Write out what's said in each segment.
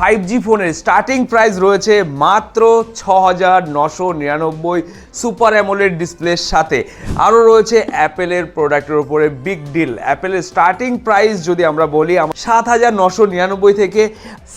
Five G ফোনের starting price রয়েছে মাত্র ছ হাজার নশো নিরানব্বই সুপার অ্যামোলেড ডিসপ্লের সাথে। আরও রয়েছে অ্যাপেলের প্রোডাক্টের উপরে বিগ ডিল অ্যাপেলের স্টার্টিং প্রাইস যদি আমরা বলি সাত হাজার নশো নিরানব্বই থেকে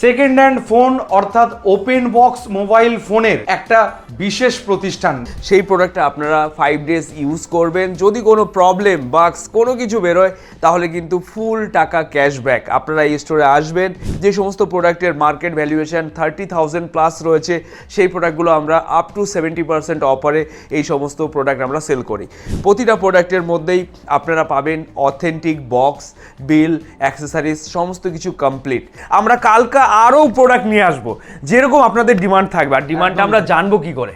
সেকেন্ড হ্যান্ড ফোন অর্থাৎ ওপেন বক্স মোবাইল ফোনের একটা বিশেষ প্রতিষ্ঠান। সেই প্রোডাক্টটা আপনারা ফাইভ ডেজ ইউজ করবেন। যদি কোনো প্রবলেম বাক্স কোনো কিছু বেরোয়, তাহলে কিন্তু ফুল টাকা ক্যাশব্যাক আপনারা এই স্টোরে আসবেন, যে সমস্ত প্রোডাক্টের market valuation thirty thousand plus রয়েছে সেই প্রোডাক্টগুলো আমরা আপ টু সেভেন্টি পার্সেন্ট অফারে এই সমস্ত প্রোডাক্ট আমরা সেল করি। প্রতিটা প্রোডাক্টের মধ্যেই আপনারা পাবেন অথেন্টিক বক্স বিল অ্যাক্সেসারিজ সমস্ত কিছু কমপ্লিট আমরা কালকা আরও প্রোডাক্ট নিয়ে আসব যেরকম আপনাদের ডিমান্ড থাকবে। আর ডিমান্ডটা আমরা জানব কি করে?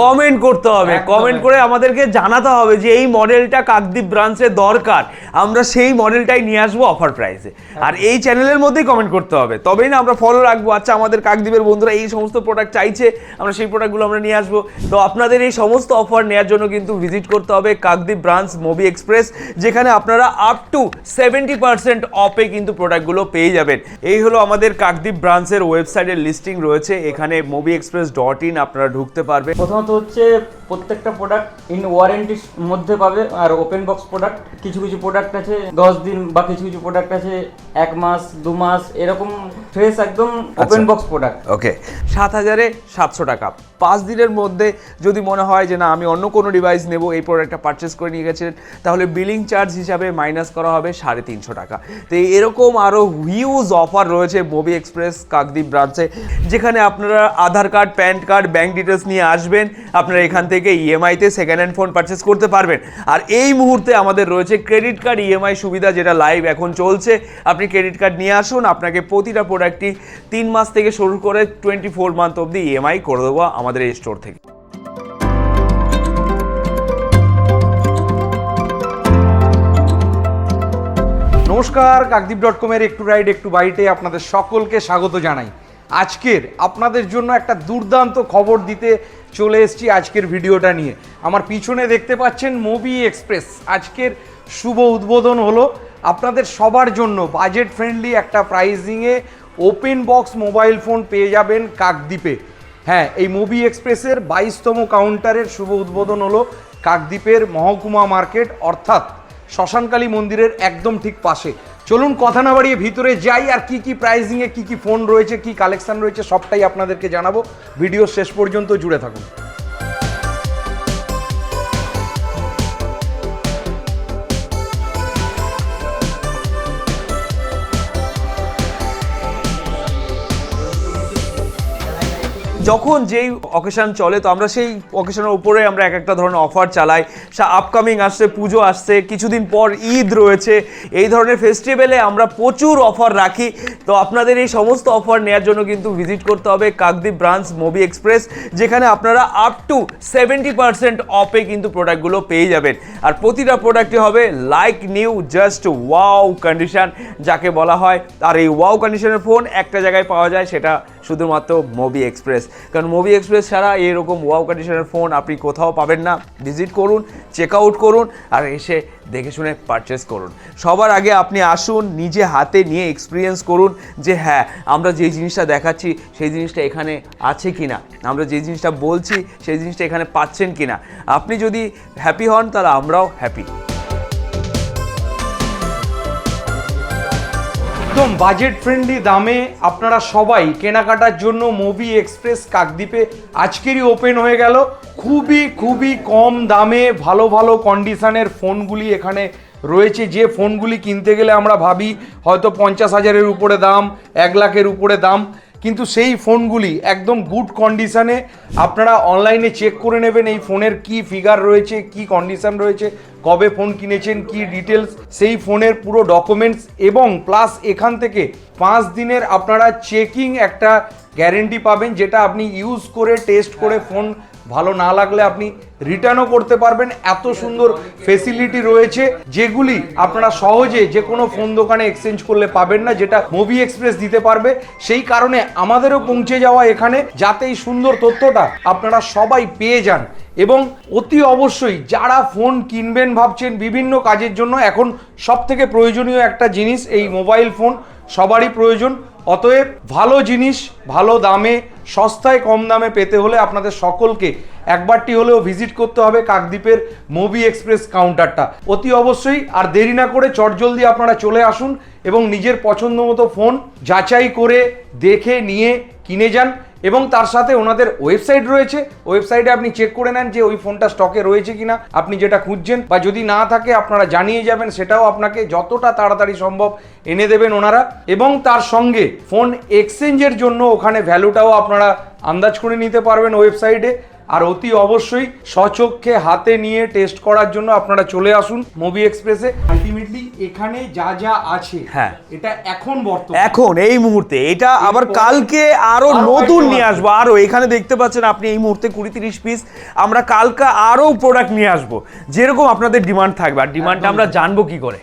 কমেন্ট করতে হবে। কমেন্ট করে আমাদেরকে জানাতে হবে যে এই মডেলটা কাকদ্বীপ ব্রাঞ্চে দরকার। আমরা সেই মডেলটাই নিয়ে আসব অফার প্রাইসে আর এই চ্যানেলের মধ্যেই কমেন্ট করতে হবে। তবেই না আমরা ফলো রাখব। আচ্ছা আমাদের কাকদ্বীপের বন্ধুরা এই সমস্ত প্রোডাক্ট চাইছে আমরা সেই প্রোডাক্টগুলো আমরা নিয়ে আসব। তো আপনাদের এই সমস্ত অফার নেওয়ার জন্য কিন্তু ভিজিট করতে হবে কাকদ্বীপ ব্রাঞ্চ মুভি এক্সপ্রেস যেখানে আপনারা আপ টু সেভেন্টি পার্সেন্ট অফে কিন্তু প্রোডাক্টগুলো পেয়ে যাবেন। এই হলো আমাদের কাকদ্বীপ ব্রাঞ্চের ওয়েবসাইটের লিস্টিং রয়েছে। এখানে মুভি এক্সপ্রেস ডট ইন আপনারা ঢুকতে পারবেন। প্রথমত হচ্ছে প্রত্যেকটা প্রোডাক্ট ইন ওয়ারেন্টির মধ্যে পাবে, আর ওপেন বক্স প্রোডাক্ট কিছু কিছু প্রোডাক্ট আছে, দশ দিন বা কিছু কিছু প্রোডাক্ট আছে, এক মাস, দু মাস, এরকম ফ্রেশ একদম ওপেন বক্স প্রোডাক্ট ওকে সাত হাজারে সাতশো টাকা। পাঁচ দিনের মধ্যে যদি মনে হয় যে না আমি অন্য কোনো ডিভাইস নেব এই প্রোডাক্টটা পারচেস করে নিয়ে গেছেন তাহলে বিলিং চার্জ হিসাবে মাইনাস করা হবে সাড়ে তিনশো টাকা। তো এরকম আরও হিউজ অফার রয়েছে মুভি এক্সপ্রেস কাকদ্বীপ ব্রাঞ্চে যেখানে আপনারা Aadhaar card PAN card bank details নিয়ে আসবেন। আপনারা এখান থেকে ইএমআইতে সেকেন্ড হ্যান্ড ফোন পারচেস করতে পারবেন। আর এই মুহূর্তে আমাদের রয়েছে ক্রেডিট কার্ড ইএমআই সুবিধা যেটা লাইভ এখন চলছে। আপনি ক্রেডিট কার্ড নিয়ে আসুন আপনাকে প্রতিটা প্রোডাক্টই তিন মাস থেকে শুরু করে টোয়েন্টি ফোর মান্থ অবধি ইএমআই করে দেবো আমাদের এই স্টোর থেকে। নমস্কার কাকদ্বীপ ডট কমের একটু রাইড একটু বাইটে আপনাদের সকলকে স্বাগত জানাই। আজকের আপনাদের জন্য একটা দুর্দান্ত খবর দিতে চলে এসেছি আজকের ভিডিওটা নিয়ে। আমার পিছনে দেখতে পাচ্ছেন মুভি এক্সপ্রেস আজকের শুভ উদ্বোধন হলো আপনাদের সবার জন্য বাজেট ফ্রেন্ডলি একটা প্রাইজিংয়ে ওপেন বক্স মোবাইল ফোন পেয়ে যাবেন কাকদ্বীপে। হ্যাঁ এই মুভি এক্সপ্রেসের বাইশতম কাউন্টারের শুভ উদ্বোধন হলো কাকদ্বীপের মহকুমা মার্কেট, অর্থাৎ শ্মশানকালী মন্দিরের একদম ঠিক পাশে। চলুন কথা না বাড়িয়ে ভিতরে যাই আর কি কি প্রাইজিংয়ে কি কি ফোন রয়েছে, কি কালেকশন রয়েছে, সবটাই আপনাদেরকে জানাব। ভিডিও শেষ পর্যন্ত জুড়ে থাকুন। যখন যেই অকেশন চলে, তো আমরা সেই অকেশনের উপরে আমরা এক একটা ধরনের অফার চালাই। আপকামিং আসছে, পুজো আসছে, কিছুদিন পর ঈদ রয়েছে। এই ধরনের ফেস্টিভ্যালে আমরা প্রচুর অফার রাখি। তো আপনাদের এই সমস্ত অফার নেওয়ার জন্য কিন্তু ভিজিট করতে হবে কাকদ্বীপ ব্রাঞ্চ মুভি এক্সপ্রেস যেখানে আপনারা আপ টু সেভেন্টি পার্সেন্ট অফে কিন্তু প্রোডাক্টগুলো পেয়ে যাবেন। আর প্রতিটা প্রোডাক্টই হবে like new just wow condition যাকে বলা হয়। আর এই ওয়াও কন্ডিশনের ফোন একটা জায়গায় পাওয়া যায়, সেটা শুধুমাত্র মুভি এক্সপ্রেস কারণ মুভি এক্সপ্রেস ছাড়া এরকম ওয়াও কন্ডিশনের ফোন আপনি কোথাও পাবেন না। ভিজিট করুন চেক আউট করুন আর এসে দেখে শুনে পারচেস করুন। সবার আগে আপনি আসুন, নিজে হাতে নিয়ে এক্সপিরিয়েন্স করুন যে হ্যাঁ আমরা যে জিনিসটা দেখাচ্ছি সেই জিনিসটা এখানে আছে কি না আমরা যে জিনিসটা বলছি সেই জিনিসটা এখানে পাচ্ছেন কি না আপনি যদি হ্যাপি হন তাহলে আমরাও হ্যাপি একদম বাজেট ফ্রেন্ডলি দামে আপনারা সবাই কেনাকাটার জন্য মুভি এক্সপ্রেস কাকদ্বীপে আজকেরই ওপেন হয়ে গেল। খুবই খুবই কম দামে ভালো ভালো কন্ডিশনের ফোনগুলি এখানে রয়েছে। যে ফোনগুলি কিনতে গেলে আমরা ভাবি, হয়তো পঞ্চাশ হাজারের উপরে দাম, এক লাখের উপরে দাম। কিন্তু সেই ফোনগুলি একদম গুড কন্ডিশানে আপনারা অনলাইনে চেক করে নেবেন এই ফোনের কি ফিগার রয়েছে কি কন্ডিশান রয়েছে কবে ফোন কিনেছেন কি ডিটেলস সেই ফোনের পুরো ডকুমেন্টস এবং প্লাস এখান থেকে পাঁচ দিনের আপনারা চেকিং একটা গ্যারেন্টি পাবেন যেটা আপনি ইউজ করে টেস্ট করে ফোন ভালো না লাগলে আপনি রিটার্নও করতে পারবেন। এত সুন্দর ফেসিলিটি রয়েছে, যেগুলি আপনারা সহজে যে কোনো ফোন দোকানে এক্সচেঞ্জ করলে পাবেন না, যেটা মুভি এক্সপ্রেস দিতে পারবে। সেই কারণে আমাদেরও পৌঁছে যাওয়া এখানে, যাতে এই সুন্দর তথ্যটা আপনারা সবাই পেয়ে যান। এবং অতি অবশ্যই যারা ফোন কিনবেন ভাবছেন বিভিন্ন কাজের জন্য, এখন সব থেকে প্রয়োজনীয় একটা জিনিস, এই মোবাইল ফোন সবারই প্রয়োজন। অতএব ভালো জিনিস ভালো দামে, সস্তায় কম দামে পেতে হলে আপনাদের সকলকে একবারটি হলেও ভিজিট করতে হবে কাকদ্বীপের মুভি এক্সপ্রেস কাউন্টারটা। অতি অবশ্যই আর দেরি না করে চটজলদি আপনারা চলে আসুন এবং নিজের পছন্দ মতো ফোন যাচাই করে দেখে নিয়ে কিনে যান। এবং তার সাথে ওনাদের ওয়েবসাইট রয়েছে। ওয়েবসাইটে আপনি চেক করে নেন যে ওই ফোনটা স্টকে রয়েছে কিনা। আপনি যেটা খুঁজছেন বা যদি না থাকে, আপনারা জানিয়ে যাবেন, সেটাও আপনাকে যতটা তাড়াতাড়ি সম্ভব এনে দেবেন ওনারা। এবং তার সঙ্গে ফোন এক্সচেঞ্জের জন্য ওখানে ভ্যালুটাও আপনারা আন্দাজ করে নিতে পারবেন ওয়েবসাইটে। আর অতি অবশ্যই সচক্ষে হাতে নিয়ে টেস্ট করার জন্য আপনারা চলে আসুন মুভি এক্সপ্রেসে আলটিমেটলি এখানে যা যা আছে হ্যাঁ। এটা এখন বর্তমান। এখন এই মুহূর্তে। এটা আবার কালকে আরও নতুন নিয়ে আসব। আরও এখানে দেখতে পাচ্ছেন আপনি এই মুহূর্তে কুড়ি তিরিশ পিস আমরা কালকে আরও প্রোডাক্ট নিয়ে আসব। যেরকম আপনাদের ডিমান্ড থাকবে। আর ডিমান্ডটা আমরা জানব কি করে।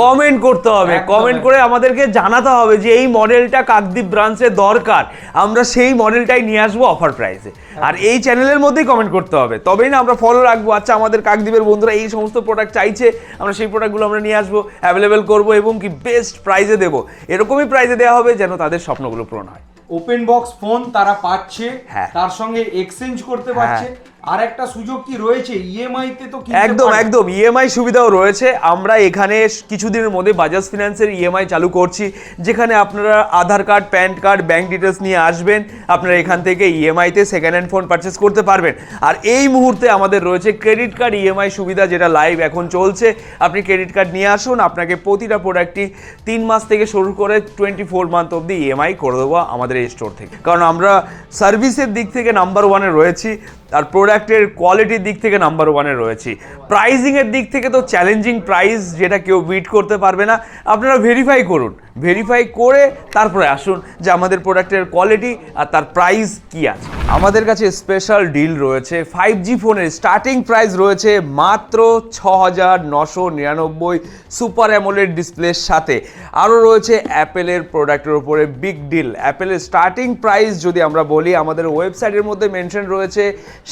কমেন্ট করতে হবে কমেন্ট করে আমাদেরকে জানাতে হবে যে এই মডেলটা কাকদ্বীপ ব্রাঞ্চে দরকার। আমরা সেই মডেলটাই নিয়ে আসব অফার প্রাইসে আর এই চ্যানেলের মধ্যেই কমেন্ট করতে হবে। তবেই না আমরা ফলো রাখব। আচ্ছা আমাদের কাকদ্বীপের বন্ধুরা এই সমস্ত প্রোডাক্ট চাইছে আমরা সেই প্রোডাক্টগুলো আমরা নিয়ে আসব অ্যাভেলেবেল করব এবং কি বেস্ট প্রাইসে দেবো। এরকমই প্রাইসে দেওয়া হবে যেন তাদের স্বপ্নগুলো পূরণ হয়। ওপেন বক্স ফোন তারা পাচ্ছে হ্যাঁ। তার সঙ্গে এক্সচেঞ্জ করতে পারছে। আর একটা সুযোগ কি রয়েছে? ইএমআই তে তো একদম একদম ইএমআই সুবিধাও রয়েছে। আমরা এখানে কিছুদিনের মধ্যে বাজাজ ফিনান্সের ইএমআই চালু করছি যেখানে আপনারা Aadhaar card PAN card bank details নিয়ে আসবেন। আপনারা এখান থেকে ইএমআইতে সেকেন্ড হ্যান্ড ফোন পারচেস করতে পারবেন। আর এই মুহূর্তে আমাদের রয়েছে ক্রেডিট কার্ড ইএমআই সুবিধা যেটা লাইভ এখন চলছে। আপনি ক্রেডিট কার্ড নিয়ে আসুন আপনাকে প্রতিটা প্রোডাক্টই তিন মাস থেকে শুরু করে টোয়েন্টি ফোর মান্থ অবধি ইএমআই করে দেবো আমাদের এই স্টোর থেকে। কারণ আমরা সার্ভিসের দিক থেকে নাম্বার ওয়ানে রয়েছি। আর প্রোডাক্টের কোয়ালিটির দিক থেকে নাম্বার ওয়ানে রয়েছি। প্রাইজিংয়ের দিক থেকে তো চ্যালেঞ্জিং প্রাইস যেটা কেউ বিট করতে পারবে না। আপনারা ভেরিফাই করুন। ভেরিফাই করে তারপরে আসুন যে আমাদের প্রোডাক্টের কোয়ালিটি আর তার প্রাইস কি আছে। আমাদের কাছে স্পেশাল ডিল রয়েছে ফাইভ জি ফোনের স্টার্টিং প্রাইস রয়েছে মাত্র ছ হাজার নশো নিরানব্বই সুপার অ্যামোলেড ডিসপ্লের সাথে। আরও রয়েছে অ্যাপেলের প্রোডাক্টের উপরে বিগ ডিল অ্যাপেলের স্টার্টিং প্রাইস যদি আমরা বলি, আমাদের ওয়েবসাইটের মধ্যে মেনশন রয়েছে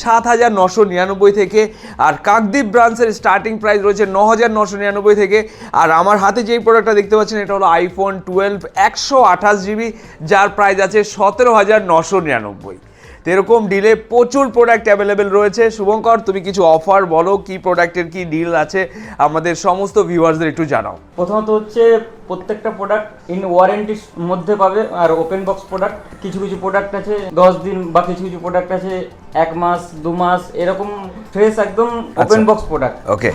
সাত হাজার নশো নিরানব্বই থেকে আর কাকদ্বীপ ব্রাঞ্চের স্টার্টিং প্রাইস রয়েছে ন হাজার নশো নিরানব্বই থেকে। আর আমার হাতে যেই প্রোডাক্টটা দেখতে পাচ্ছেন, এটা হলো আইফোন টুয়েলভ একশো আঠাশ জিবি যার প্রাইস আছে সতেরো হাজার নশো নিরানব্বই। তো এরকম ডিলে প্রচুর প্রোডাক্ট অ্যাভেলেবেল রয়েছে। শুভঙ্কর তুমি কিছু অফার বলো কি প্রোডাক্টের কি ডিল আছে? আমাদের সমস্ত ভিউয়ার্সদের একটু জানাও। প্রথমত হচ্ছে প্রত্যেকটা প্রোডাক্ট ইন ওয়ারেন্টির মধ্যে পাবে আর ওপেন বক্স প্রোডাক্ট কিছু কিছু প্রোডাক্ট আছে দশ দিন বা কিছু কিছু প্রোডাক্ট আছে এক মাস দু মাস এরকম ফ্রেশ একদম ওপেন বক্স প্রোডাক্ট ওকে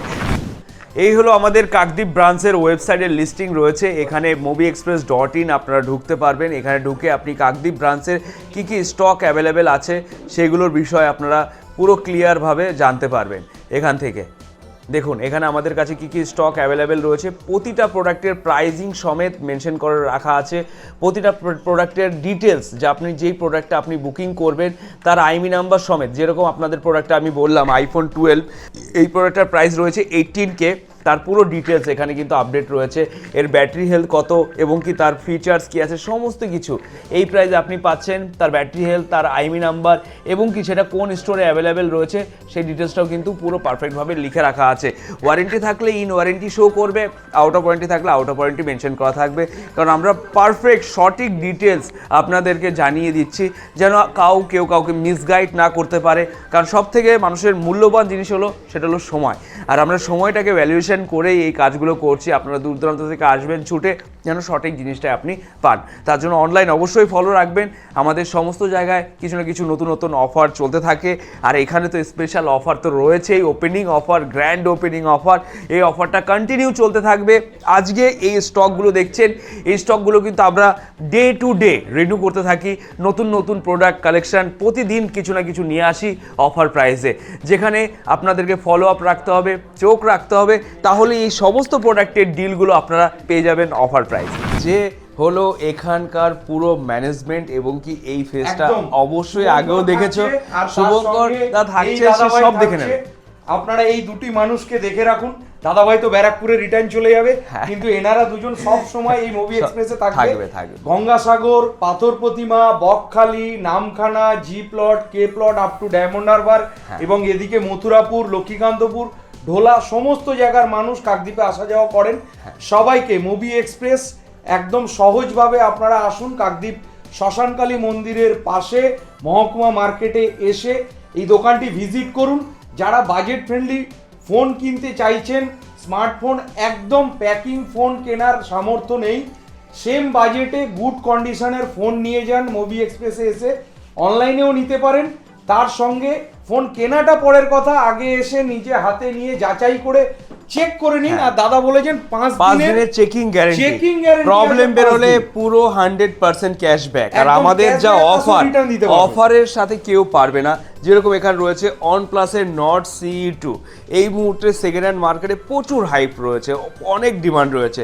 এই হলো আমাদের কাকদ্বীপ ব্রাঞ্চের ওয়েবসাইটের লিস্টিং রয়েছে। এখানে মুভি এক্সপ্রেস ডট ইন আপনারা ঢুকতে পারবেন। এখানে ঢুকে আপনি কাকদ্বীপ ব্রাঞ্চের কী কী স্টক অ্যাভেলেবেল আছে সেগুলোর বিষয়ে আপনারা পুরো ক্লিয়ারভাবে জানতে পারবেন এখান থেকে। দেখুন, এখানে আমাদের কাছে কী কী স্টক অ্যাভেলেবেল রয়েছে। প্রতিটা প্রোডাক্টের প্রাইজিং সমেত মেনশন করে রাখা আছে। প্রতিটা প্রোডাক্টের ডিটেলস যে আপনি যেই প্রোডাক্টটা আপনি বুকিং করবেন, তার আইমি নাম্বার সমেত, যেরকম আপনাদের প্রোডাক্টটা আমি বললাম আইফোন টুয়েলভ এই প্রোডাক্টটার প্রাইস রয়েছে এইটিন কে তার পুরো ডিটেলস এখানে কিন্তু আপডেট রয়েছে। এর ব্যাটারি হেলথ কত এবং কি তার ফিচার্স কি আছে, সমস্ত কিছু। এই প্রাইসে আপনি পাচ্ছেন, তার ব্যাটারি হেলথ তার আইমি নাম্বার এবং কি সেটা কোন স্টোরে অ্যাভেলেবেল রয়েছে, সেই ডিটেলসটাও কিন্তু পুরো পারফেক্টভাবে লিখে রাখা আছে। ওয়ারেন্টি থাকলে ইন ওয়ারেন্টি শো করবে আউট অফ ওয়ারেন্টি থাকলে আউট অফ ওয়ারেন্টি মেনশন করা থাকবে। কারণ আমরা পারফেক্ট সঠিক ডিটেলস আপনাদেরকে জানিয়ে দিচ্ছি, যেন কাউ, কেউ কাউকে মিসগাইড না করতে পারে। কারণ সব থেকে মানুষের মূল্যবান জিনিস হলো, সেটা হলো সময়। আর আমরা সময়টাকে ভ্যালুয়েশন করেই এই কাজগুলো করছি। আপনারা দূর দূরান্ত থেকে আসবেন, ছুটে যেন সঠিক জিনিসটা আপনি পান। তার জন্য অনলাইন অবশ্যই ফলো রাখবেন। আমাদের সমস্ত জায়গায় কিছু না কিছু নতুন নতুন অফার চলতে থাকে। আর এখানে তো স্পেশাল অফার তো রয়েছেই। Opening offer grand opening offer এই অফারটা কন্টিনিউ চলতে থাকবে। আজকে এই স্টকগুলো দেখছেন, এই স্টকগুলো কিন্তু আমরা ডে টু ডে রিনিউ করতে থাকি। নতুন নতুন প্রোডাক্ট কালেকশন প্রতিদিন কিছু না কিছু নিয়ে আসি অফার প্রাইসে যেখানে আপনাদেরকে ফলো আপ রাখতে হবে, চোখ রাখতে হবে। তাহলে এই সমস্ত প্রোডাক্টের ডিলগুলো আপনারা পেয়ে যাবেন অফার প্রাইস যে হলো এখানকার পুরো ম্যানেজমেন্ট এবং কি এই ফেসটা অবশ্যই আগেও দেখেছ শুভঙ্কর তা থাকছে সব দেখে। নেবেন আপনারা এই দুটি মানুষকে দেখে রাখুন দাদাভাই তো ব্যারাকপুরে রিটার্ন চলে যাবে হ্যাঁ। কিন্তু এনারা দুজন সব সময় এই মুভি এক্সপ্রেসে থাকবে। Gangasagar Patharpratima Bakkhali Namkhana G plot K plot up to Diamond Harbour. এবং এদিকে মথুরাপুর লক্ষ্মীকান্তপুর ঢোলা সমস্ত জায়গার মানুষ কাকদ্বীপে আসা যাওয়া করেন। হ্যাঁ। সবাইকে মুভি এক্সপ্রেস একদম সহজভাবে আপনারা আসুন কাকদ্বীপ শ্মশানকালী মন্দিরের পাশে মহকুমা মার্কেটে এসে এই দোকানটি ভিজিট করুন। যারা বাজেট ফ্রেন্ডলি ফোন কিনতে চাইছেন স্মার্টফোন একদম প্যাকিং ফোন কেনার সামর্থ্য নেই সেম বাজেটে গুড কন্ডিশনের ফোন নিয়ে যান মুভি এক্সপ্রেসে এসে। অনলাইনেও নিতে পারেন। তার সঙ্গে ফোন কেনাটা পরের কথা আগে এসে নিজে হাতে নিয়ে যাচাই করে চেক করে নিন। আর দাদা বলেছেন পাঁচ দিনের checking guarantee checking guarantee problem পাঁচ বেরোলে পুরো হান্ড্রেড পার্সেন্ট ক্যাশব্যাক আর আমাদের যা অফার। অফারের সাথে কেউ পারবে না। যেরকম এখানে রয়েছে অন প্লাসের নট সি টু এই মুহূর্তে সেকেন্ড হ্যান্ড মার্কেটে প্রচুর হাইপ রয়েছে অনেক ডিমান্ড রয়েছে।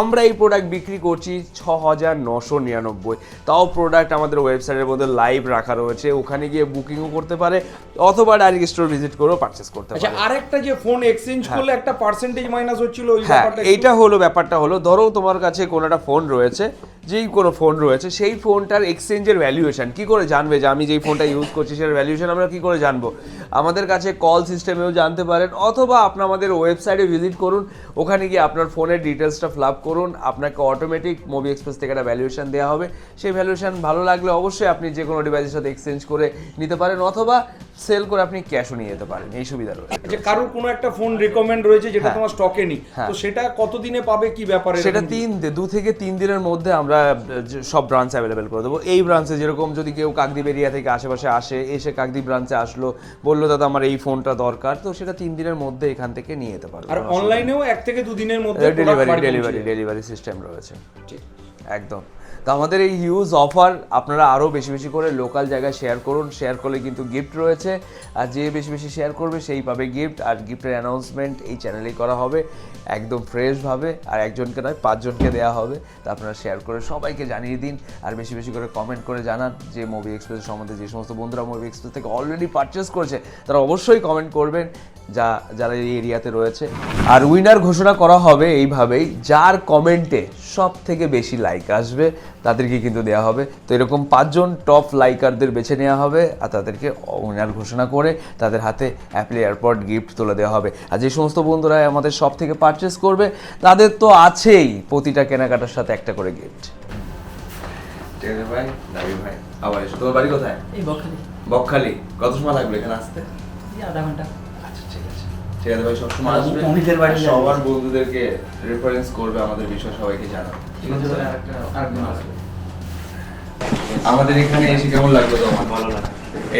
আমরা এই প্রোডাক্ট বিক্রি করছি ছ হাজার নশো নিরানব্বই। তাও প্রোডাক্ট আমাদের ওয়েবসাইটের মধ্যে লাইভ রাখা রয়েছে। ওখানে গিয়ে বুকিংও করতে পারে। অথবা ডাইরেক্ট স্টোর ভিজিট করেও পারচেস করতে আচ্ছা আরেকটা যে ফোন এক্সচেঞ্জ করলে একটা পার্সেন্টেজ মাইনাস হচ্ছিল ওই হ্যাঁ ব্যাপারটা এইটা হলো ব্যাপারটা হলো ধরো তোমার কাছে কোনো একটা ফোন রয়েছে যেই কোনো ফোন রয়েছে সেই ফোনটার এক্সচেঞ্জের ভ্যালুয়েশন কি করে জানবে যে আমি যেই ফোনটা ইউজ করছি সেটার ভ্যালুয়েশন আমরা কি করে জানব? আমাদের কাছে কল সিস্টেমেও জানতে পারেন অথবা আপনি আমাদের ওয়েবসাইটে ভিজিট করুন ওখানে গিয়ে আপনার ফোনের ডিটেলসটা ফিল আপ করুন আপনাকে অটোমেটিক মুভি এক্সপ্রেস থেকে একটা ভ্যালুয়েশন দেওয়া হবে। সেই ভ্যালুয়েশন ভালো লাগলে অবশ্যই আপনি যে কোনো ডিভাইসের সাথে এক্সচেঞ্জ করে নিতে পারেন অথবা সেল করে আপনি ক্যাশও নিয়ে যেতে পারেন এই সুবিধা রয়েছে। যে কারোর কোনো একটা ফোন রেকমেন্ড রয়েছে যেটা হ্যাঁ। তোমার স্টকে নেই হ্যাঁ। তো সেটা কতদিনে পাবে কি ব্যাপারে সেটা তিন দি- দু থেকে তিন দিনের মধ্যে আমরা সব ব্রাঞ্চ অ্যাভেলেবেল করে দেবো। এই ব্রাঞ্চে যেরকম যদি কেউ কাকদ্বীপ এরিয়া থেকে আশেপাশে আসে এসে কাকদ্বীপ ব্রাঞ্চে আসলো বলল দাদা আমার এই ফোনটা দরকার তো সেটা তিন দিনের মধ্যে এখান থেকে নিয়ে যেতে পারবে। আর অনলাইনেও এক থেকে দুদিনের মধ্যে ডেলিভারি ডেলিভারি ডেলিভারি সিস্টেম রয়েছে। ঠিক। একদম। তো আমাদের এই হিউজ অফার আপনারা আরও বেশি বেশি করে লোকাল জায়গায় শেয়ার করুন। শেয়ার করলে কিন্তু গিফট রয়েছে। আর যে বেশি বেশি শেয়ার করবে সেই পাবে গিফট আর গিফটের অ্যানাউন্সমেন্ট এই চ্যানেলেই করা হবে। একদম ফ্রেশভাবে আর একজনকে নয়, পাঁচজনকে দেওয়া হবে। তা আপনারা শেয়ার করে সবাইকে জানিয়ে দিন। আর বেশি বেশি করে কমেন্ট করে জানান যে মুভি এক্সপ্রেস সম্বন্ধে যে সমস্ত বন্ধুরা মুভি এক্সপ্রেস থেকে অলরেডি পারচেস করেছে, তারা অবশ্যই কমেন্ট করবেন। যা যারা এই এরিয়াতে রয়েছে। আর উইনার ঘোষণা করা হবে এইভাবেই যার কমেন্টে সব থেকে বেশি লাইক আসবে তাদেরকে কিন্তু দেওয়া হবে। তো এরকম পাঁচজন টপ লাইকারদের বেছে নেওয়া হবে আর তাদেরকে উইনার ঘোষণা করে তাদের হাতে অ্যাপল এয়ারপড গিফট তুলে দেওয়া হবে। আর যে সমস্ত বন্ধুরা আমাদের সব থেকে পারচেস করবে তাদের তো আছেই প্রতিটা কেনাকাটার সাথে একটা করে গিফট ঠিক আছে ভাই দাবি ভাই আবার এসো। তোমার বাড়ি কোথায়? এই বকখালি। বকখালি। কত সময় লাগবে এখানে আসতে? আধা ঘণ্টা। ঠিক আছে ভাই? সবসময় আসবে অমিতের বাড়ি সবার বন্ধুদেরকে রেফারেন্স করবে আমাদের বিষয় সবাইকে জানাবে। ঠিক আছে ভাই? আরেকটা আরেকদিন আসবে। আমাদের এখানে এসে কেমন লাগল তোমার? ভালো লাগে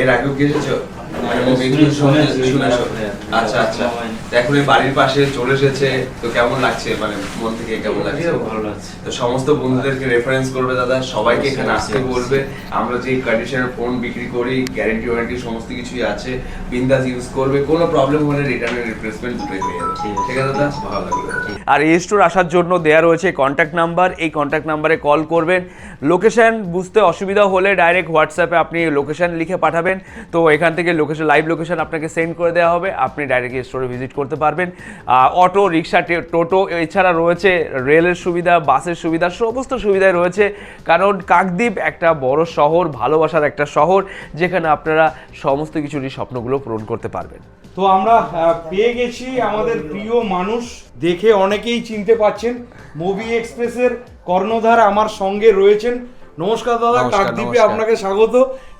এর আগেও কি এসেছ মানে শুনে- movie গুলো শুনে- শুনে- হ্যাঁ, আচ্ছা আচ্ছা। হ্যাঁ। এখন এই বাড়ির পাশে চলে এসেছে তো কেমন লাগছে? মানে মন থেকে কেমন লাগছে? ভালো লাগছে। তো সমস্ত বন্ধুদেরকে রেফারেন্স করবে দাদা সবাইকে এখানে আসতে বলবে। আমরা যে কন্ডিশনের ফোন বিক্রি করি গ্যারেন্টি ওয়ারেন্টি সমস্ত কিছুই আছে। বিন্দাস ইউজ করবে কোনো প্রবলেম হলে রিটার্ন রিপ্লেসমেন্ট দুটোই হয়ে যাবে। ঠিক আছে। দাদা? ভালো লাগল। আর এই স্টোর আসার জন্য দেয়া রয়েছে কন্ট্যাক্ট নাম্বার এই কন্ট্যাক্ট নাম্বারে কল করবেন। লোকেশন বুঝতে অসুবিধা হলে ডাইরেক্ট হোয়াটসঅ্যাপে আপনি লোকেশন লিখে পাঠাবেন। তো এখান থেকে লোকেশন লাইভ লোকেশন আপনাকে সেন্ড করে দেওয়া হবে। আপনি ডাইরেক্ট স্টোরে ভিজিট করতে পারবেন। অটো রিক্সা টোটো এছাড়া রয়েছে রেলের সুবিধা, বাসের সুবিধা, সমস্ত সুবিধাই রয়েছে। কারণ কাকদ্বীপ একটা বড় শহর, ভালোবাসার একটা শহর, যেখানে আপনারা সমস্ত কিছুরই স্বপ্নগুলো পূরণ করতে পারবেন। তো আমরা পেয়ে গেছি আমাদের প্রিয় মানুষ। দেখে অনেকেই চিনতে পাচ্ছেন। মুভি এক্সপ্রেসের কর্ণধার আমার সঙ্গে রয়েছেন। নমস্কার দাদা কাকদ্বীপে আপনাকে স্বাগত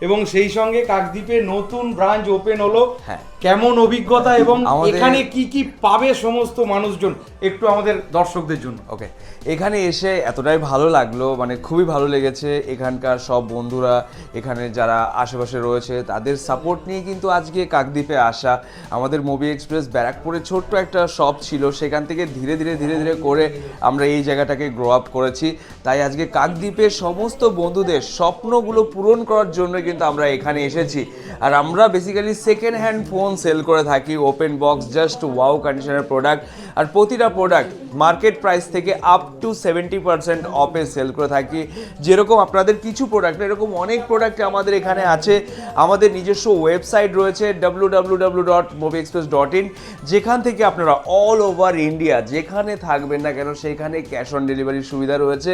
এবং সেই সঙ্গে কাকদ্বীপে নতুন ব্রাঞ্চ ওপেন হলো। হ্যাঁ। কেমন অভিজ্ঞতা এবং এখানে কি কি পাবে সমস্ত মানুষজন? একটু আমাদের দর্শকদের জন্য। ওকে। এখানে এসে এতটাই ভালো লাগল মানে খুবই ভালো লেগেছে। এখানকার সব বন্ধুরা এখানে যারা আশেপাশে রয়েছে তাদের সাপোর্ট নিয়ে কিন্তু আজকে কাকদ্বীপে আসা। আমাদের মুভি এক্সপ্রেস ব্যারাকপুরে ছোট্ট একটা শপ ছিল। সেখান থেকে ধীরে ধীরে ধীরে ধীরে করে আমরা এই জায়গাটাকে গ্রো আপ করেছি। তাই আজকে কাকদ্বীপে সমস্ত বন্ধুদের স্বপ্নগুলো পূরণ করার জন্য কিন্তু আমরা এখানে এসেছি। আর আমরা basically second hand phone sell করে থাকি ওপেন বক্স জাস্ট ওয়াও কন্ডিশনের প্রোডাক্ট আর প্রতিটা প্রোডাক্ট মার্কেট প্রাইস থেকে আপ টু সেভেন্টি পার্সেন্ট অফে সেল করে থাকি। যেরকম আপনাদের কিছু প্রোডাক্ট এরকম অনেক প্রোডাক্ট আমাদের এখানে আছে। আমাদের নিজস্ব ওয়েবসাইট রয়েছে W W W dot Movie Express dot in যেখান থেকে আপনারা অল ওভার ইন্ডিয়া যেখানে থাকবেন না কেন, সেখানে ক্যাশ অন ডেলিভারির সুবিধা রয়েছে।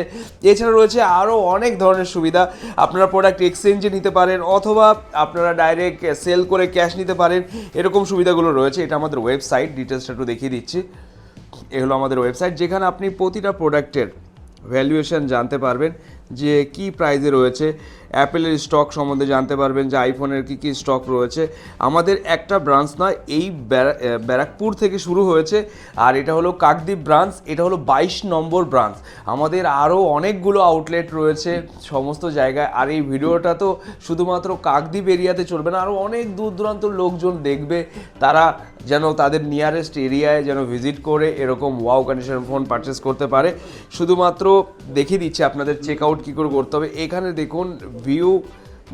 এছাড়া রয়েছে আরও অনেক ধরনের সুবিধা। আপনারা প্রোডাক্ট এক্সচেঞ্জে নিতে পারেন অথবা আপনারা ডাইরেক্ট সেল করে ক্যাশ নিতে পারেন। এরকম সুবিধাগুলো রয়েছে। এটা আমাদের ওয়েবসাইট ডিটেলসটা একটু দেখিয়ে দিচ্ছি। এ হলো আমাদের ওয়েবসাইট যেখানে আপনি প্রতিটা প্রোডাক্টের ভ্যালুয়েশন জানতে পারবেন যে কি প্রাইজে রয়েছে। অ্যাপেলের স্টক সম্বন্ধে জানতে পারবেন যে আইফোনের কি কি স্টক রয়েছে। আমাদের একটা ব্রাঞ্চ নয়, এই ব্যারা- ব্যারাকপুর থেকে শুরু হয়েছে, আর এটা হলো কাকদ্বীপ ব্রাঞ্চ, এটা হলো বাইশ নম্বর ব্রাঞ্চ। আমাদের আরও অনেকগুলো আউটলেট রয়েছে সমস্ত জায়গায়, আর এই ভিডিওটা তো শুধুমাত্র কাকদ্বীপ এরিয়াতে চলবে না, আরও অনেক দূর দূরান্ত লোকজন দেখবে, তারা যেন তাদের নিয়ারেস্ট এরিয়ায় যেন ভিজিট করে এরকম ওয়াও কন্ডিশন ফোন পারচেস করতে পারে। শুধুমাত্র দেখিয়ে দিচ্ছে আপনাদের চেক আউট কী করে করতে হবে, এখানে দেখুন ভিউ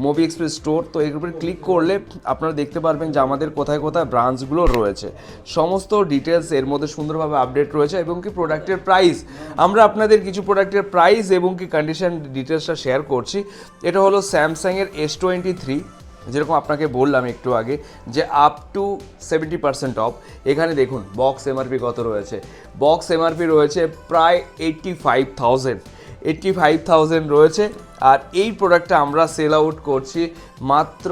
মুভি এক্সপ্রেস স্টোর তো এর উপরে ক্লিক করলে আপনারা দেখতে পারবেন যে আমাদের কোথায় কোথায় ব্রাঞ্চগুলো রয়েছে। সমস্ত ডিটেলস এর মধ্যে সুন্দরভাবে আপডেট রয়েছে এবং কি প্রোডাক্টের প্রাইস আমরা আপনাদের কিছু প্রোডাক্টের প্রাইস এবং কি কন্ডিশন ডিটেলসটা শেয়ার করছি। এটা হলো স্যামসাংয়ের এস টোয়েন্টি থ্রি যেরকম আপনাকে বললাম একটু আগে, যে up to seventy percent off এখানে দেখুন বক্স এমআরপি কত রয়েছে? বক্স এমআরপি রয়েছে প্রায় eighty five thousand eighty five thousand রয়েছে। আর এই প্রোডাক্টটা আমরা সেল আউট করছি মাত্র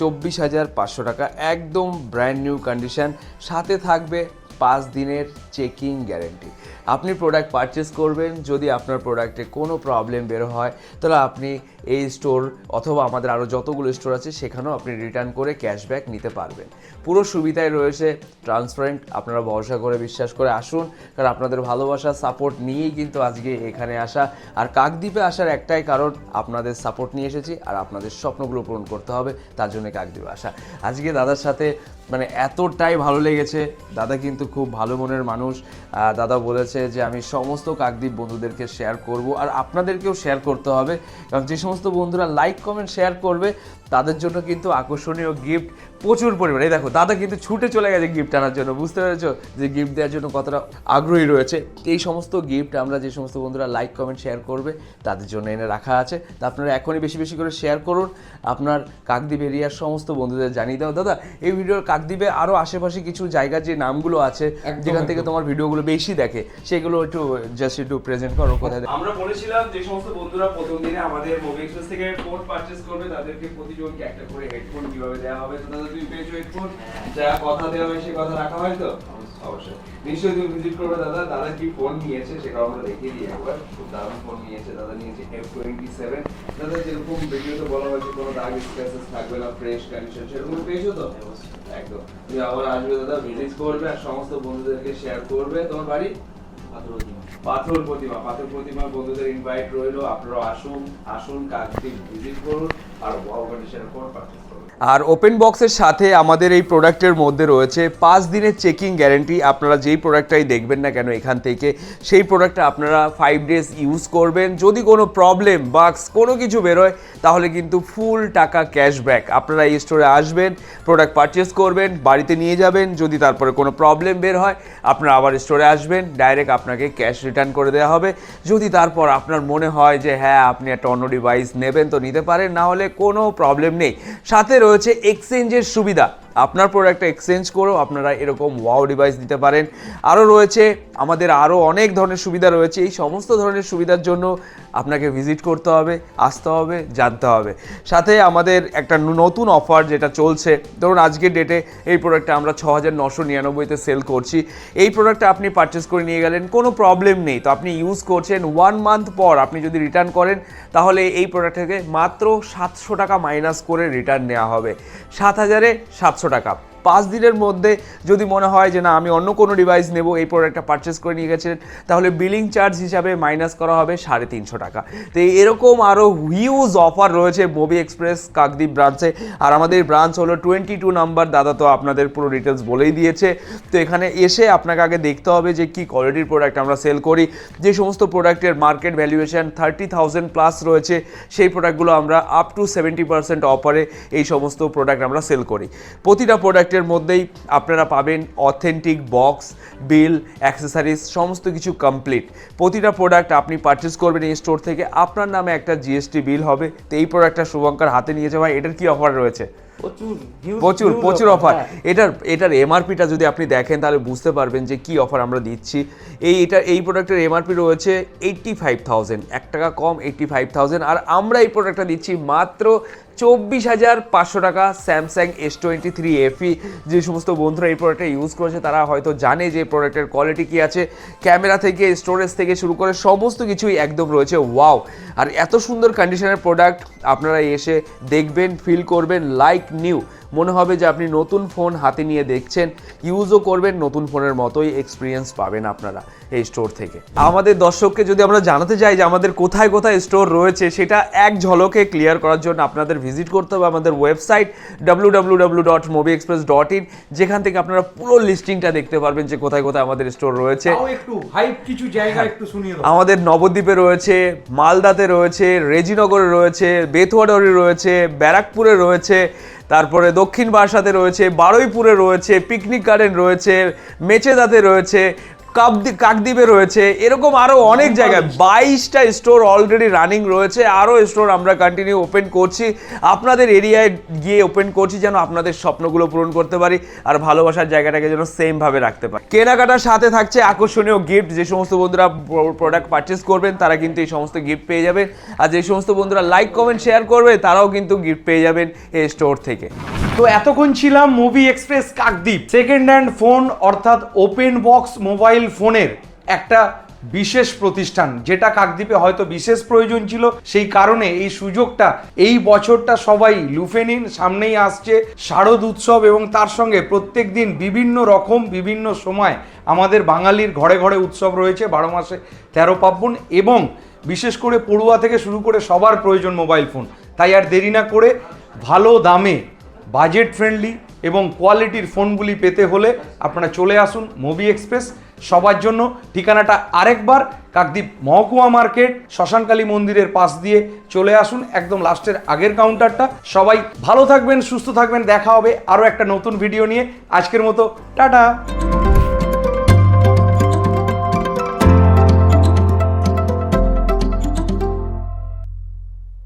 চব্বিশ হাজার পাঁচশো টাকা। একদম ব্র্যান্ড নিউ কন্ডিশান সাথে থাকবে পাঁচ দিনের চেকিং গ্যারেন্টি আপনি প্রোডাক্ট পারচেস করবেন, যদি আপনার প্রোডাক্টে কোনো প্রবলেম বের হয়, তাহলে আপনি এই স্টোর অথবা আমাদের আরও যতগুলো স্টোর আছে, সেখানেও আপনি রিটার্ন করে ক্যাশব্যাক নিতে পারবেন। পুরো সুবিধায় রয়েছে ট্রান্সপারেন্ট আপনারা ভরসা করে বিশ্বাস করে আসুন, কারণ আপনাদের ভালোবাসা সাপোর্ট নিয়েই কিন্তু আজকে এখানে আসা। আর কাকদ্বীপে আসার একটাই কারণ, আপনাদের সাপোর্ট নিয়ে এসেছি আর আপনাদের স্বপ্নগুলো পূরণ করতে হবে, তার জন্য কাকদ্বীপে আসা। আজকে দাদার সাথে মানে এতটাই ভালো লেগেছে, দাদা কিন্তু খুব ভালো মনের মানুষ। দাদা বলেছে যে, আমি সমস্ত কাকদ্বীপ বন্ধুদেরকে শেয়ার করব আর আপনাদেরকেও শেয়ার করতে হবে। কারণ যে সমস্ত বন্ধুরা লাইক কমেন্ট শেয়ার করবে। তাদের জন্য কিন্তু আকর্ষণীয় গিফট প্রচুর পরিমাণে। এই দেখো দাদা কিন্তু ছুটে চলে গেছে গিফট আনার জন্য বুঝতে পেরেছ? যে গিফট দেওয়ার জন্য কতটা আগ্রহী রয়েছে। এই সমস্ত গিফট আমরা যে সমস্ত বন্ধুরা লাইক কমেন্ট শেয়ার করবে তাদের জন্য এনে রাখা আছে। তা আপনারা এখনই বেশি বেশি করে শেয়ার করুন। আপনার কাকদ্বীপ এরিয়ার সমস্ত বন্ধুদের জানিয়ে দাও। দাদা এই ভিডিওর কাকদ্বীপে আরও আশেপাশে কিছু জায়গার যে নামগুলো আছে যেখান থেকে তোমার ভিডিওগুলো বেশি দেখে সেগুলো একটু জাস্ট একটু প্রেজেন্ট করো কোথায়। আমরা বলেছিলাম যে সমস্ত বন্ধুরা প্রথম দিনে আমাদের এক্সপ্রেস থেকে ফোন পারচেজ করবে তাদেরকে প্রতিজনকে একটা করে হেডফোন কীভাবে দেওয়া হবে। তো দাদা তুমি পেয়েছ হেডফোন যা কথা দেওয়া হয় সে কথা রাখা হয় তো? অবশ্যই। নিশ্চয়ই তুমি ভিজিট করবে দাদা। দাদা কি ফোন নিয়েছে সেটা আমরা দেখিয়ে দিই একবার। খুব দারুণ ফোন নিয়েছে। দাদা নিয়েছে এফ টোয়েন্টি সেভেন দাদা যেরকম ভিডিওতে বলা হয়েছে কোনো দাগ স্ক্র্যাচেস থাকবে না ফ্রেশ কন্ডিশন সেরকম পেয়েছ তো? একদম। তুমি আবার আসবে দাদা ভিজিট করবে আর সমস্ত বন্ধুদেরকে শেয়ার করবে। তোমার বাড়ি? পাথর প্রতিমা। পাথর প্রতিমা। বন্ধুদের ইনভাইট রইল। আপনারা আসুন আসুন কাকদ্বীপ ভিজিট করুন। আর ওয়াও কন্ডিশনের ফোন আর ওপেন বক্সের সাথে আমাদের এই প্রোডাক্টের মধ্যে রয়েছে পাঁচ দিনের চেকিং গ্যারেন্টি আপনারা যেই প্রোডাক্টটাই দেখবেন না কেন এখান থেকে, সেই প্রোডাক্টটা আপনারা ফাইভ ডেজ ইউজ করবেন। যদি কোনো প্রবলেম বাক্স কোনো কিছু বেরোয়, তাহলে কিন্তু ফুল টাকা ক্যাশব্যাক আপনারা এই স্টোরে আসবেন প্রোডাক্ট পারচেস করবেন, বাড়িতে নিয়ে যাবেন। যদি তারপরে কোনো প্রবলেম বের হয়, আপনারা আবার স্টোরে আসবেন ডাইরেক্ট আপনাকে ক্যাশ রিটার্ন করে দেওয়া হবে। যদি তারপর আপনার মনে হয় যে হ্যাঁ আপনি একটা অন্য ডিভাইস নেবেন তো নিতে পারেন, না হলে কোনো প্রবলেম নেই। সাথে রয়েছে এক্সচেঞ্জের সুবিধা। আপনার প্রোডাক্টটা এক্সচেঞ্জ করেও আপনারা এরকম ওয়াও ডিভাইস দিতে পারেন। আরও রয়েছে, আমাদের আরও অনেক ধরনের সুবিধা রয়েছে। এই সমস্ত ধরনের সুবিধার জন্য আপনাকে ভিজিট করতে হবে, আসতে হবে, জানতে হবে। সাথে আমাদের একটা নতুন অফার যেটা চলছে, ধরুন আজকের ডেটে এই প্রোডাক্টটা আমরা ছ হাজার নশো নিরানব্বইতে সেল করছি। এই প্রোডাক্টটা আপনি পারচেস করে নিয়ে গেলেন, কোনো প্রবলেম নেই। তো আপনি ইউজ করছেন ওয়ান মান্থ পর আপনি যদি রিটার্ন করেন, তাহলে এই প্রোডাক্ট থেকে মাত্র সাতশো টাকা মাইনাস করে রিটার্ন নেওয়া হবে। সাত হাজারে সাতশো টাকা। পাঁচ দিনের মধ্যে যদি মনে হয় যে না, আমি অন্য কোনো ডিভাইস নেব, এই প্রোডাক্টটা পারচেস করে নিয়ে গেছেন, তাহলে বিলিং চার্জ হিসাবে মাইনাস করা হবে সাড়ে তিনশো টাকা। তো এরকম আরও হিউজ অফার রয়েছে মুভি এক্সপ্রেস কাকদ্বীপ ব্রাঞ্চে আর আমাদের ব্রাঞ্চ হলো টোয়েন্টি টু নাম্বার দাদা তো আপনাদের পুরো ডিটেলস বলেই দিয়েছে। তো এখানে এসে আপনাকে আগে দেখতে হবে যে কি কোয়ালিটির প্রোডাক্ট আমরা সেল করি। যে সমস্ত প্রোডাক্টের market valuation thirty thousand plus রয়েছে, সেই প্রোডাক্টগুলো আমরা আপ টু সেভেন্টি পার্সেন্ট অফারে এই সমস্ত প্রোডাক্ট আমরা সেল করি। প্রতিটা প্রোডাক্টের মধ্যেই আপনারা পাবেন অথেন্টিক বক্স বিল অ্যাক্সেসরিজ সমস্ত কিছু কমপ্লিট প্রতিটা প্রোডাক্ট আপনি পারচেস করবেন এই স্টোর থেকে। আপনার নামে একটা জিএসটি বিল হবে। তো এই প্রোডাক্টটা শুভঙ্কর হাতে নিয়েছে ভাই। এটার কি অফার রয়েছে? প্রচুর প্রচুর প্রচুর অফার হ্যাঁ। এটার এটার এমআরপিটা যদি আপনি দেখেন তাহলে বুঝতে পারবেন যে কি অফার আমরা দিচ্ছি। এই এটা এই প্রোডাক্টের এমআরপি রয়েছে এইট্টি ফাইভ থাউজেন্ড এক টাকা কম এইট্টি ফাইভ থাউজেন্ড আর আমরা এই প্রোডাক্টটা দিচ্ছি মাত্র চব্বিশ হাজার পাঁচশো টাকা Samsung S twenty three FE যে সমস্ত বন্ধুরা এই প্রোডাক্টটা ইউজ করেছে, তারা হয়তো জানে যে প্রোডাক্টের কোয়ালিটি কি আছে। ক্যামেরা থেকে স্টোরেজ থেকে শুরু করে সমস্ত কিছুই একদম রয়েছে। ওয়াও আর এত সুন্দর কন্ডিশনের প্রোডাক্ট আপনারা এসে দেখবেন ফিল করবেন লাইক নিউ মনে হবে যে আপনি নতুন ফোন হাতে নিয়ে দেখছেন ইউজও করবেন, নতুন ফোনের মতোই এক্সপিরিয়েন্স পাবেন আপনারা এই স্টোর থেকে। আমাদের দর্শককে যদি আমরা জানাতে চাই যে আমাদের কোথায় কোথায় স্টোর রয়েছে, সেটা এক ঝলকে ক্লিয়ার করার জন্য আপনাদের ভিজিট করতে হবে আমাদের website W W W dot Movie Express dot in যেখান থেকে আপনারা পুরো লিস্টিংটা দেখতে পারবেন যে কোথায় কোথায় আমাদের স্টোর রয়েছে। একটু হাইপ কিছু জায়গা একটু শুনিয়ে দাও। আমাদের নবদ্বীপে রয়েছে মালদাতে রয়েছে রেজিনগরে রয়েছে বেথুয়াডরে রয়েছে ব্যারাকপুরে রয়েছে তারপরে দক্ষিণ বারাসাতে রয়েছে বারুইপুরে রয়েছে পিকনিক গার্ডেন রয়েছে মেচেদাতে রয়েছে কাকদ্বীপ কাকদ্বীপে রয়েছে। এরকম আরও অনেক জায়গায় বাইশটা স্টোর অলরেডি রানিং রয়েছে। আরও স্টোর আমরা কন্টিনিউ ওপেন করছি। আপনাদের এরিয়ায় গিয়ে ওপেন করছি যেন আপনাদের স্বপ্নগুলো পূরণ করতে পারি আর ভালোবাসার জায়গাটাকে যেন সেমভাবে রাখতে পারি। কেনাকাটার সাথে থাকছে আকর্ষণীয় গিফট যে সমস্ত বন্ধুরা প্রোডাক্ট পারচেস করবেন তারা কিন্তু এই সমস্ত গিফট পেয়ে যাবেন। আর যে সমস্ত বন্ধুরা লাইক কমেন্ট শেয়ার করবে তারাও কিন্তু গিফট পেয়ে যাবেন এই স্টোর থেকে। তো এতক্ষণ ছিলাম Movie Express Kakdwip. Second hand phone অর্থাৎ ওপেন বক্স মোবাইল ফোনের একটা বিশেষ প্রতিষ্ঠান, যেটা কাকদ্বীপে হয়তো বিশেষ প্রয়োজন ছিল। সেই কারণে এই সুযোগটা, এই বছরটা সবাই লুফে নিন। সামনেই আসছে শারদ উৎসব এবং তার সঙ্গে প্রত্যেক দিন বিভিন্ন রকম, বিভিন্ন সময় আমাদের বাঙালির ঘরে ঘরে উৎসব রয়েছে, বারো মাসে তেরো পার্বণ এবং বিশেষ করে পড়ুয়া থেকে শুরু করে সবার প্রয়োজন মোবাইল ফোন তাই আর দেরি না করে ভালো দামে বাজেট ফ্রেন্ডলি এবং কোয়ালিটির ফোনগুলি পেতে হলে আপনারা চলে আসুন মুভি এক্সপ্রেস সবার জন্য ঠিকানাটা আরেকবার, কাকদ্বীপ মহকুমা মার্কেট, শ্মশানকালী মন্দিরের পাশ দিয়ে চলে আসুন। একদম লাস্টের আগের কাউন্টারটা সবাই ভালো থাকবেন, সুস্থ থাকবেন। দেখা হবে আরও একটা নতুন ভিডিও নিয়ে। আজকের মতো, টাটা।